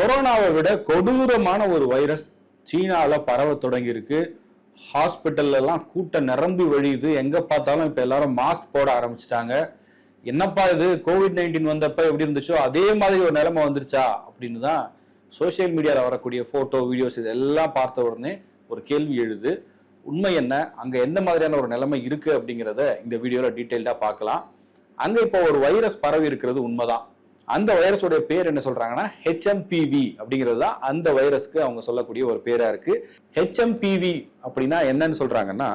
கொரோனாவை விட கொடூரமான ஒரு வைரஸ் சீனாவில் பரவ தொடங்கியிருக்கு. ஹாஸ்பிட்டல்லாம் கூட்டம் நிரம்பி வழியுது. எங்கே பார்த்தாலும் இப்போ எல்லாரும் மாஸ்க் போட ஆரம்பிச்சிட்டாங்க. என்னப்பா இது? கோவிட் நைன்டீன் வந்தப்ப எப்படி இருந்துச்சோ அதே மாதிரி ஒரு நிலைமை வந்துருச்சா? அப்படின்னு தான் சோஷியல் மீடியாவில் வரக்கூடிய ஃபோட்டோ வீடியோஸ் இதெல்லாம் பார்த்த உடனே ஒரு கேள்வி எழுது. உண்மை என்ன? அங்கே எந்த மாதிரியான ஒரு நிலைமை இருக்குது அப்படிங்கிறத இந்த வீடியோவில் டீட்டெயில்டாக பார்க்கலாம். அங்கே இப்போ ஒரு வைரஸ் பரவி இருக்கிறது உண்மைதான். அந்த வைரஸோட பேர் என்ன சொல்றாங்கன்னா ஹெச்எம்பிவி அப்படிங்கிறது தான் அந்த வைரஸ்க்கு அவங்க சொல்லக்கூடிய ஒரு பேரா இருக்கு. ஹெச்எம்பிவி அப்படின்னா என்னன்னு சொல்றாங்கன்னா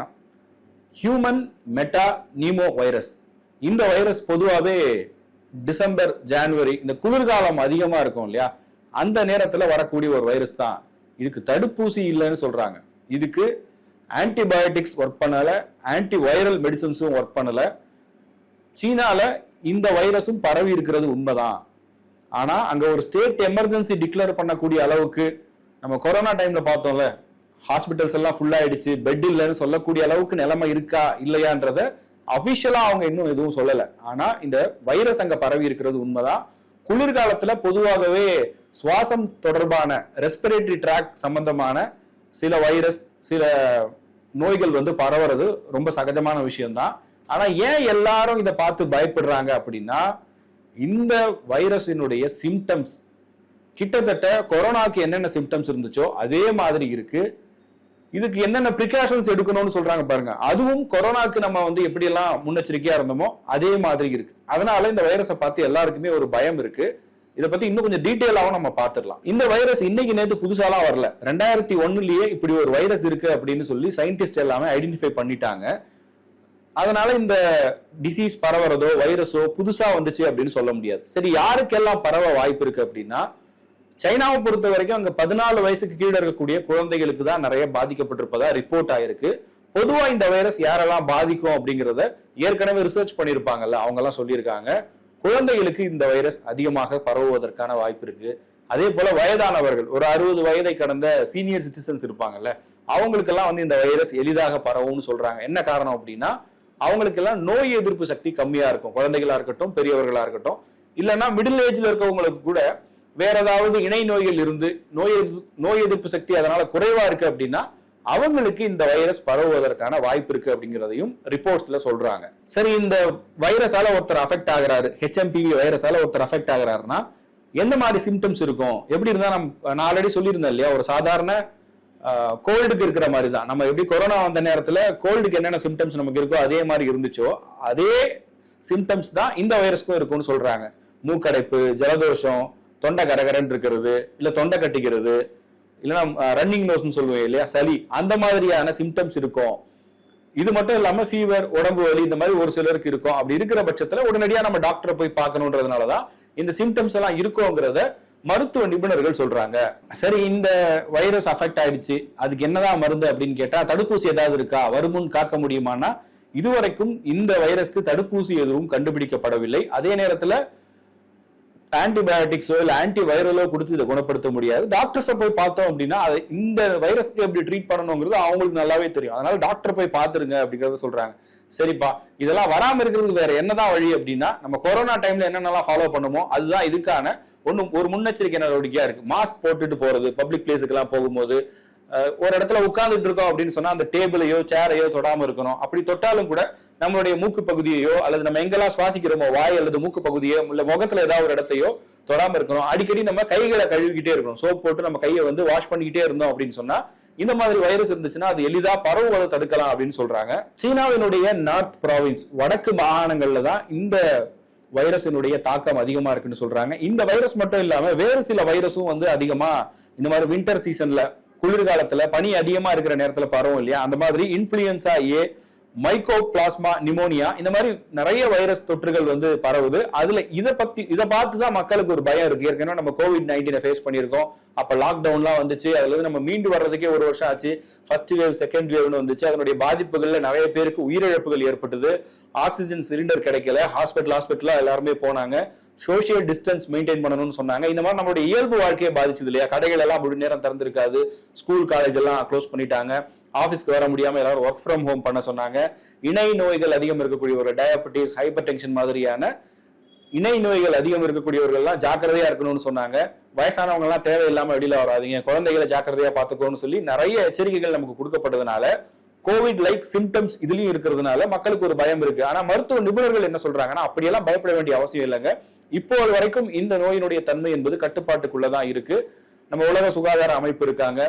ஹியூமன் மெட்டா நீமோ வைரஸ் இந்த வைரஸ் பொதுவாகவே டிசம்பர் ஜான்வரி இந்த குளிர்காலம் அதிகமாக இருக்கும் இல்லையா? அந்த நேரத்தில் வரக்கூடிய ஒரு வைரஸ் தான். இதுக்கு தடுப்பூசி இல்லைன்னு சொல்றாங்க. இதுக்கு ஆன்டிபயோட்டிக்ஸ் ஒர்க் பண்ணலை ஆன்டி வைரல் மெடிசன்ஸும் ஒர்க் பண்ணல. சீனாவில் இந்த வைரஸும் பரவி இருக்கிறது உண்மைதான். ஆனா அங்க ஒரு ஸ்டேட் எமர்ஜென்சி டிக்ளேர் பண்ணக்கூடிய அளவுக்கு நம்ம கொரோனா டைம்ல பார்த்தோம்ல ஹாஸ்பிட்டல்ஸ் எல்லாம் ஃபுல் ஆயிடுச்சு பெட் இல்லைன்னு சொல்லக்கூடிய அளவுக்கு நிலைமை இருக்கா இல்லையான்றத அபிஷியலா அவங்க இன்னும் எதுவும் சொல்லல. ஆனா இந்த வைரஸ் அங்க பரவி இருக்கிறது உண்மைதான். குளிர்காலத்துல பொதுவாகவே சுவாசம் தொடர்பான ரெஸ்பிரேட்டரி ட்ராக் சம்பந்தமான சில வைரஸ் சில நோய்கள் வந்து பரவுறது ரொம்ப சகஜமான விஷயம்தான். ஆனா ஏன் எல்லாரும் இதை பார்த்து பயப்படுறாங்க அப்படின்னா இந்த வைரஸினுடைய சிம்டம்ஸ் கிட்டத்தட்ட கொரோனாக்கு என்னென்ன சிம்டம்ஸ் இருந்துச்சோ அதே மாதிரி இருக்கு. இதுக்கு என்னென்ன ப்ரிகாஷன்ஸ் எடுக்கணும்னு சொல்றாங்க பாருங்க. அதுவும் கொரோனாக்கு நம்ம வந்து எப்படி எல்லாம் முன்னெச்சரிக்கையா இருந்தோமோ அதே மாதிரி இருக்கு. அதனால இந்த வைரஸை பார்த்து எல்லாருக்குமே ஒரு பயம் இருக்கு. இதை பத்தி இன்னும் கொஞ்சம் டீட்டெயிலாகவும் நம்ம பார்த்துடலாம். இந்த வைரஸ் இன்னைக்கு நேற்று புதுசாலாம் வரல. ரெண்டாயிரத்தி ஒன்னுலயே இப்படி ஒரு வைரஸ் இருக்கு அப்படின்னு சொல்லி சயின்டிஸ்ட் எல்லாமே ஐடென்டிஃபை பண்ணிட்டாங்க. அதனால இந்த டிசீஸ் பரவுறதோ வைரஸோ புதுசா வந்துச்சு அப்படின்னு சொல்ல முடியாது. சரி யாருக்கெல்லாம் பரவ வாய்ப்பு இருக்கு அப்படின்னா சைனாவை பொறுத்த வரைக்கும் அங்க பதினாலு வயசுக்கு கீழே இருக்கக்கூடிய குழந்தைகளுக்கு தான் நிறைய பாதிக்கப்பட்டிருப்பதா ரிப்போர்ட் ஆயிருக்கு. பொதுவா இந்த வைரஸ் யாரெல்லாம் பாதிக்கும் அப்படிங்கறத ஏற்கனவே ரிசர்ச் பண்ணிருப்பாங்கல்ல அவங்க எல்லாம் சொல்லியிருக்காங்க. குழந்தைகளுக்கு இந்த வைரஸ் அதிகமாக பரவுவதற்கான வாய்ப்பு இருக்கு. அதே போல வயதானவர்கள் ஒரு அறுபது வயதை கடந்த சீனியர் சிட்டிசன்ஸ் இருப்பாங்கல்ல அவங்களுக்கெல்லாம் வந்து இந்த வைரஸ் எளிதாக பரவும்னு சொல்றாங்க. என்ன காரணம் அப்படின்னா அவங்களுக்கெல்லாம் நோய் எதிர்ப்பு சக்தி கம்மியா இருக்கும். குழந்தைகளா இருக்கட்டும் பெரியவர்களா இருக்கட்டும். இல்லைன்னா மிடில் ஏஜ்ல இருக்கவங்களுக்கு கூட வேற ஏதாவது இணை நோய்கள் இருந்து நோய் நோய் எதிர்ப்பு சக்தி அதனால குறைவா இருக்கு அப்படின்னா அவங்களுக்கு இந்த வைரஸ் பரவுவதற்கான வாய்ப்பு இருக்கு அப்படிங்கிறதையும் ரிப்போர்ட்ஸ்ல சொல்றாங்க. சரி இந்த வைரஸால ஒருத்தர் அஃபெக்ட் ஆகிறாரு ஹெச்எம்பிவி வைரஸால ஒருத்தர் அஃபெக்ட் ஆகுறாருன்னா எந்த மாதிரி சிம்டம்ஸ் இருக்கும்? எப்படி இருந்தா நம்ம நான் ஆல்ரெடி சொல்லியிருந்தேன் இல்லையா ஒரு சாதாரண கோல்டுக்கு இருக்கிற மாதிரி தான் நம்ம எப்படி கொரோனா வந்த நேரத்தில் கோல்டுக்கு என்னென்ன சிம்டம்ஸ் நமக்கு இருக்கோ அதே மாதிரி இருந்துச்சோ அதே சிம்டம்ஸ் தான் இந்த வைரஸ்க்கும் இருக்கும்னு சொல்றாங்க. மூக்கடைப்பு ஜலதோஷம் தொண்டை கரகரன் இருக்கிறது இல்லை தொண்டை கட்டிக்கிறது இல்லைன்னா ரன்னிங் நோஸ்னு சொல்லுவேன் இல்லையா சளி அந்த மாதிரியான சிம்டம்ஸ் இருக்கும். இது மட்டும் இல்லாம ஃபீவர் உடம்பு வலி இந்த மாதிரி ஒரு சிலருக்கு இருக்கும். அப்படி இருக்கிற பட்சத்துல உடனடியா நம்ம டாக்டரை போய் பார்க்கணுன்றதுனாலதான் இந்த சிம்டம்ஸ் எல்லாம் இருக்குங்கிறத மருத்துவ நிபுணர்கள் சொல்றாங்க சரி இந்த வைரஸ் அஃபெக்ட் ஆயிடுச்சு அதுக்கு என்னதான் மருந்து அப்படின்னு கேட்டா தடுப்பூசி ஏதாவது இருக்கா வருமுன் காக்க முடியுமானா இதுவரைக்கும் இந்த வைரஸ்க்கு தடுப்பூசி எதுவும் கண்டுபிடிக்கப்படவில்லை. அதே நேரத்துல ஆன்டிபயோட்டிக்ஸோ இல்ல ஆன்டி வைரலோ கொடுத்து இதை குணப்படுத்த முடியாது. டாக்டர்ஸை போய் பார்த்தோம் அப்படின்னா அதை இந்த வைரஸ்க்கு எப்படி ட்ரீட் பண்ணணுங்கிறது அவங்களுக்கு நல்லாவே தெரியும். அதனால டாக்டர் போய் பார்த்துருங்க அப்படிங்கறத சொல்றாங்க. சரிப்பா. இதெல்லாம் வராமல் இருக்கிறதுக்கு வேற என்னதான் வழி அப்படின்னா நம்ம கொரோனா டைம்ல என்னென்னலாம் ஃபாலோ பண்ணுமோ அதுதான் இதுக்கான ஒன்றும் ஒரு முன்னெச்சரிக்கை நடவடிக்கையா இருக்கு. மாஸ்க் போட்டுட்டு போறது பப்ளிக் பிளேஸுக்கெல்லாம் போகும்போது ஒரு இடத்துல உட்கார்ந்துட்டு இருக்கோம் அப்படின்னு சொன்னா அந்த டேபிளையோ சேரையோ தொடாம இருக்கணும். அப்படி தொட்டாலும் கூட நம்மளுடைய மூக்கு பகுதியையோ அல்லது நம்ம எங்கெல்லாம் சுவாசிக்கிறோமோ வாய் அல்லது மூக்கு பகுதியோ இல்ல முகத்துல ஏதாவது ஒரு இடத்தையோ தொடாம இருக்கணும். அடிக்கடி நம்ம கைகளை கழுவிக்கிட்டே இருக்கணும். சோப் போட்டு நம்ம கையை வந்து வாஷ் பண்ணிக்கிட்டே இருந்தோம் அப்படின்னு சொன்னா இந்த மாதிரி வைரஸ் இருந்துச்சுன்னா அது எளிதா பரவுவதை தடுக்கலாம் அப்படின்னு சொல்றாங்க. சீனாவினுடைய நார்த் ப்ராவின்ஸ் வடக்கு மாகாணங்கள்ல தான் இந்த வைரஸினுடைய தாக்கம் அதிகமா இருக்குன்னு சொல்றாங்க. இந்த வைரஸ் மட்டும் இல்லாம வேறு சில வைரஸும் வந்து அதிகமா இந்த மாதிரி வின்டர் சீசன்ல குளிர்காலத்துல பனி அதிகமா இருக்கிற நேரத்துல பரவும் இல்லையா? அந்த மாதிரி influenza A mycoplasma pneumonia இந்த மாதிரி நிறைய வைரஸ் தொற்றுகள் வந்து பரவுது. அதுல இதை பத்தி இதை பார்த்து தான் மக்களுக்கு ஒரு பயம் இருக்கு. ஏற்கனவே நம்ம கோவிட் நைன்டீனை ஃபேஸ் பண்ணியிருக்கோம். அப்ப லாக்டவுன்லாம் வந்துச்சு. அதுல இருந்து நம்ம மீண்டு வர்றதுக்கே ஒரு வருஷம் ஆச்சு. ஃபர்ஸ்ட் வேவ் செகண்ட் வேவ்னு வந்துச்சு. அதனுடைய பாதிப்புகள்ல நிறைய பேருக்கு உயிரிழப்புகள் ஏற்பட்டது. ஆக்சிஜன் சிலிண்டர் கிடைக்கல. ஹாஸ்பிட்டல் ஹாஸ்பிட்டலா எல்லாருமே போனாங்க. சோஷியல் டிஸ்டன்ஸ் மெயின்டைன் பண்ணணும்னு சொன்னாங்க. இந்த மாதிரி நம்மளுடைய இயல்பு வாழ்க்கையை பாதிச்சது இல்லையா? கடைகள் எல்லாம் முழு நேரம் திறந்திருக்காது. ஸ்கூல் காலேஜ் எல்லாம் க்ளோஸ் பண்ணிட்டாங்க. ஆஃபீஸ்க்கு வர முடியாமல் எல்லாரும் ஒர்க் ஃப்ரம் ஹோம் பண்ண சொன்னாங்க. இணை நோய்கள் அதிகம் இருக்கக்கூடிய ஒரு டயபெட்டிஸ் ஹைப்பர் டென்ஷன் மாதிரியான இணை நோய்கள் அதிகம் இருக்கக்கூடியவர்கள்லாம் ஜாக்கிரதையா இருக்கணும்னு சொன்னாங்க. வயசானவங்க எல்லாம் தேவையில்லாம வெளியில வராதீங்க. குழந்தைகளை ஜாக்கிரதையா பார்த்துக்கோன்னு சொல்லி நிறைய எச்சரிக்கைகள் நமக்கு கொடுக்கப்பட்டதுனால கோவிட் லைக் சிம்டம்ஸ் இதுலயும் இருக்கிறதுனால மக்களுக்கு ஒரு பயம் இருக்கு. ஆனா மருத்துவ நிபுணர்கள் என்ன சொல்றாங்கன்னா அப்படியெல்லாம் பயப்பட வேண்டிய அவசியம் இல்லைங்க. இப்போது வரைக்கும் இந்த நோயினுடைய தன்மை என்பது கட்டுப்பாட்டுக்குள்ளதான் இருக்கு. நம்ம உலக சுகாதார அமைப்பு இருக்காங்க.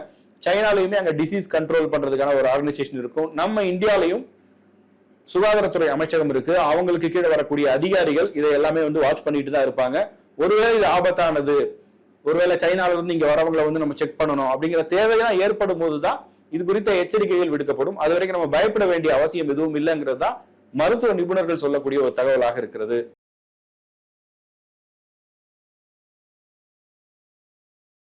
சைனாலையுமே அங்கே டிசீஸ் கண்ட்ரோல் பண்ணுறதுக்கான ஒரு ஆர்கனைசேஷன் இருக்கும். நம்ம இந்தியாலையும் சுகாதாரத்துறை அமைச்சகம் இருக்கு. அவங்களுக்கு கீழே வரக்கூடிய அதிகாரிகள் இதை எல்லாமே வந்து வாட்ச் பண்ணிட்டு தான் இருப்பாங்க. ஒருவேளை இது ஆபத்தானது ஒருவேளை சைனால இருந்து இங்க வரவங்களை வந்து நம்ம செக் பண்ணணும் அப்படிங்கிற தேவையெல்லாம் ஏற்படும் போது தான் இது குறித்த எச்சரிக்கைகள் விடுக்கப்படும். அது வரைக்கும் நம்ம பயப்பட வேண்டிய அவசியம் எதுவும் இல்லைங்கிறது தான் மருத்துவ நிபுணர்கள் சொல்லக்கூடிய ஒரு தகவலாக இருக்கிறது.